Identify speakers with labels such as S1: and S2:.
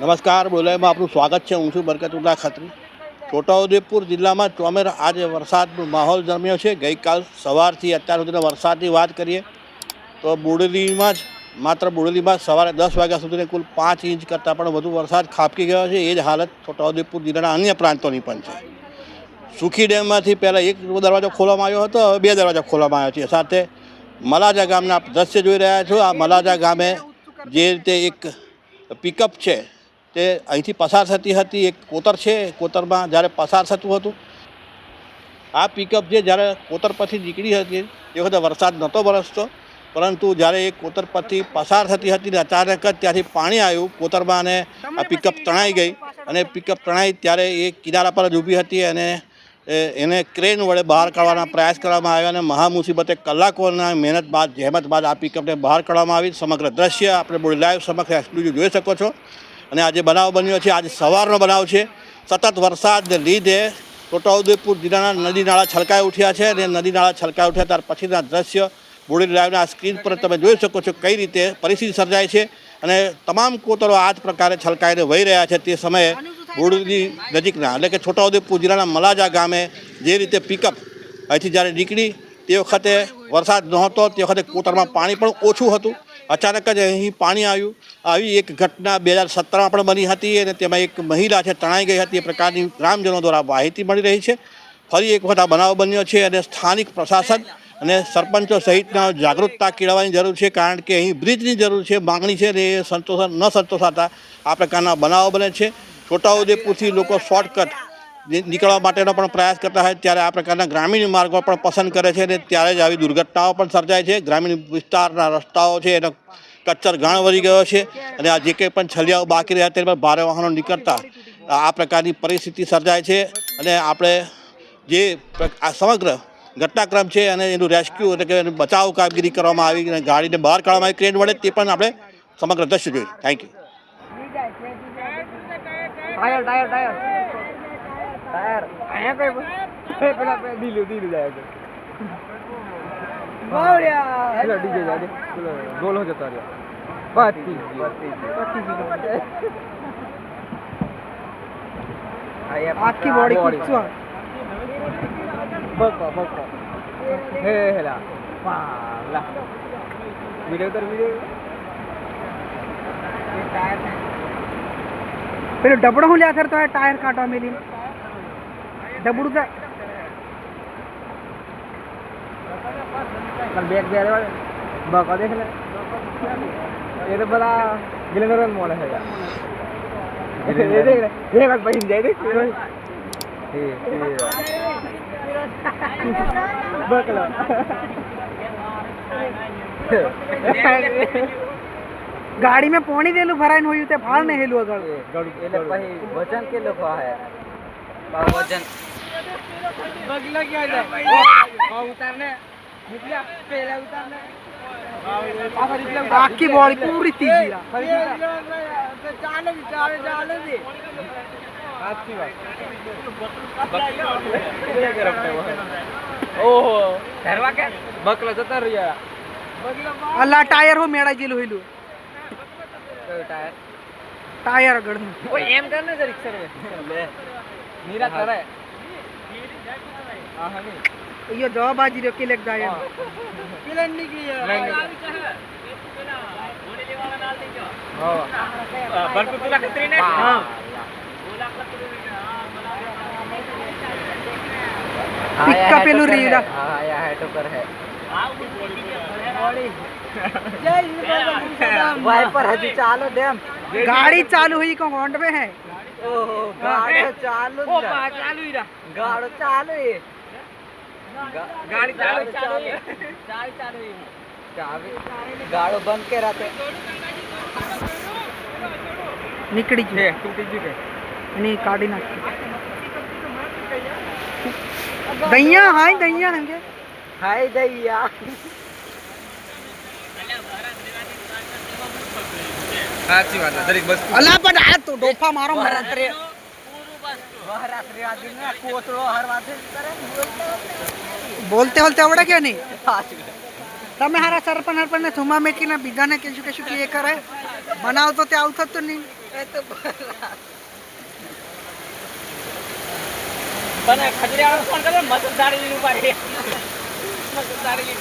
S1: નમસ્કાર બોલાયમાં આપનું સ્વાગત છે. હું છું બરકતુલ્લા ખત્રી. છોટાઉદેપુર જિલ્લામાં ચોમેર આજે વરસાદનો માહોલ જમ્યો છે. ગઈકાલ સવારથી અત્યાર સુધીના વરસાદની વાત કરીએ તો બુડલીમાં જ, માત્ર બુડલીમાં સવારે દસ વાગ્યા સુધીને કુલ પાંચ ઇંચ કરતાં પણ વધુ વરસાદ ખાબકી ગયો છે. એ જ હાલત છોટાઉદેપુર જિલ્લાના અન્ય પ્રાંતોની પણ છે. સુખી ડેમમાંથી પહેલાં એક દરવાજો ખોલવામાં આવ્યો હતો. હવે બે દરવાજા ખોલવામાં આવ્યો છે. સાથે મલાજા ગામના દ્રશ્ય જોઈ રહ્યા છો. આ મલાજા ગામે જે રીતે એક પિકઅપ છે તે અહીંથી પસાર થતી હતી એક કોતર છે કોતરમાં જ્યારે પસાર થતું હતું. આ પિકઅપ જે જ્યારે કોતર પરથી નીકળી હતી એ વખતે વરસાદ નહોતો વરસતો પરંતુ જ્યારે એ કોતર પરથી પસાર થતી હતી ને અચાનક જ ત્યાંથી પાણી આવ્યું કોતરમાં અને આ પિકઅપ તણાઈ ગઈ અને પિકઅપ તણાઈ ત્યારે એ કિનારા પર જ ઊભી હતી અને એને ક્રેન વડે બહાર કાઢવાના પ્રયાસ કરવામાં આવ્યા અને મહા મુસીબતે કલાકોના મહેનત બાદ જહેમત બાદ આ પિકઅપને બહાર કાઢવામાં આવી. સમગ્ર દ્રશ્ય આપણે બોલી લાઈવ સમક્ષ એક્સક્લુઝિવ જોઈ શકો છો. અને આજે બનાવ બન્યો છે. આજે સવારનો બનાવ છે. સતત વરસાદને લીધે છોટાઉદેપુર જિલ્લાના નદી નાળા છલકાઈ ઉઠ્યા છે અને નદી નાળા છલકાઈ ઉઠ્યા ત્યાર પછીના દ્રશ્ય બોડી લાઈવના સ્ક્રીન પર તમે જોઈ શકો છો કઈ રીતે પરિસ્થિતિ સર્જાય છે અને તમામ કોતરો આ જ પ્રકારે છલકાઈને વહી રહ્યા છે તે સમયે બોડીની નજીકના એટલે કે છોટાઉદેપુર જિલ્લાના મલાજા ગામે જે રીતે પિકઅપ અહીંથી જ્યારે નીકળી તે વખતે વરસાદ નહોતો, તે વખતે કોતરમાં પાણી પણ ઓછું હતું. અચાનક જ અહીં પાણી આવ્યું. આવી એક ઘટના બે હજાર સત્તરમાં પણ બની હતી અને તેમાં એક મહિલા છે, તણાઈ ગઈ હતી. એ પ્રકારની ગ્રામજનો દ્વારા માહિતી મળી રહી છે. ફરી એક વખત આ બનાવ બન્યો છે અને સ્થાનિક પ્રશાસન અને સરપંચો સહિતના જાગૃતતા કેળવવાની જરૂર છે, કારણ કે અહીં બ્રિજની જરૂર છે, માગણી છે અને એ સંતોષ ન સંતોષાતા આ પ્રકારના બનાવો બને છે. છોટાઉદેપુરથી લોકો શોર્ટકટ નીકળવા માટેનો પણ પ્રયાસ કરતા હોય ત્યારે આ પ્રકારના ગ્રામીણ માર્ગો પણ પસંદ કરે છે અને ત્યારે જ આવી દુર્ઘટનાઓ પણ સર્જાય છે ગ્રામીણ વિસ્તારના રસ્તાઓ છે એનો કચ્ચર ગાણ વળી ગયો છે અને આ જે કંઈ પણ છલિયાઓ બાકી રહ્યા તેમાં ભારે વાહનો નીકળતા આ પ્રકારની પરિસ્થિતિ સર્જાય છે અને આપણે જે આ સમગ્ર ઘટનાક્રમ છે અને એનું રેસ્ક્યુ એટલે કે એનું બચાવ કામગીરી કરવામાં આવી અને ગાડીને બહાર કાઢવામાં આવી ક્રેન વડે તે પણ આપણે સમગ્ર દ્રશ્ય જોયું thank you
S2: tyre tyre tyre tyre અહીંયા કઈ એ પેલા પેલા દીલું દીલું જાય આગળ પેલા ડીજે જાય પેલો ગોલ હો જતો રહ્યો પતી આખી બોડી કૂદશું બકો બકો હે હેલા પાલા વિડિયો કર વિડિયો
S3: પેલું ડબડો હું લ્યા કરતો હોય ટાયર કાઢવા મેલી ડબડું
S2: બેગ બે બકો દેખ લે. એ તો પેલા ગિલેન્ડર મોડે છે
S3: ગાડી મેં પોણી દેલું ભરાઈને હોયું તે ભાળ ને હેલું આગળ
S2: એટલે પછી વજન કેટલું હે વજન બગલા ક્યાં જાય? ઉતારને. નીકળ્યા. પેલા ઉતારને.
S3: આખી બોડી પૂરી ત્રીજી
S2: ચાલે ચાલે ચાલે દે સાચી વાત. ઓહો. ધરવા કે? બકલા જતા રહ્યા.
S3: અલ્લા ટાયર હો મેળા જેલું હેલું?
S2: ટાયર?
S3: ટાયર આગળ
S2: એમ કર ને જરીક સર લે નીરા કરે હા હા ની
S3: અહીંયા જવાબ આજી રહ્યો કે લેક જાય એમ.
S2: કિલન નીકળી ભરપૂર તુલા ખતરી ને હા
S3: પિક્કા પેલું રીડા.
S2: હા યા હેટો પર હે વાઈપર હજી ચાલો ડેમ
S3: ગાડી ચાલુ हुई को होंड में है
S2: ઓહો ગાડો ચાલુ ઓ પા ચાલુ ઈરા ગાડો ચાલુ એ ગાડી ચાલુ ચાલુ ચાલુ ચાલુ ચાવી ગાડો બંધ કે રાતે
S3: નીકળી
S2: છે
S3: ગયું
S2: તૂટી ગયું કે
S3: એની કાઢી નાખી દૈયા હાય દૈયા હંગે
S2: હાય દૈયા સાચી વાત દરેક વસ્તુ.
S3: અલા પણ આ તો ડોફા મારો મારા
S2: રાત્રે રાત્રે આદિ ને કોતરો હર વાતે કરે
S3: બોલતે બોલતે આવડે કે નહીં? તમે હારા સરપણ હરપણ ને થુમા મેકીને બીજાને કહેશું કહેશું કે એ કરે. બનાવતો તે આવું થતું નહીં.
S2: પણ ખજરી ફોન કરે દાડી રહી દાડી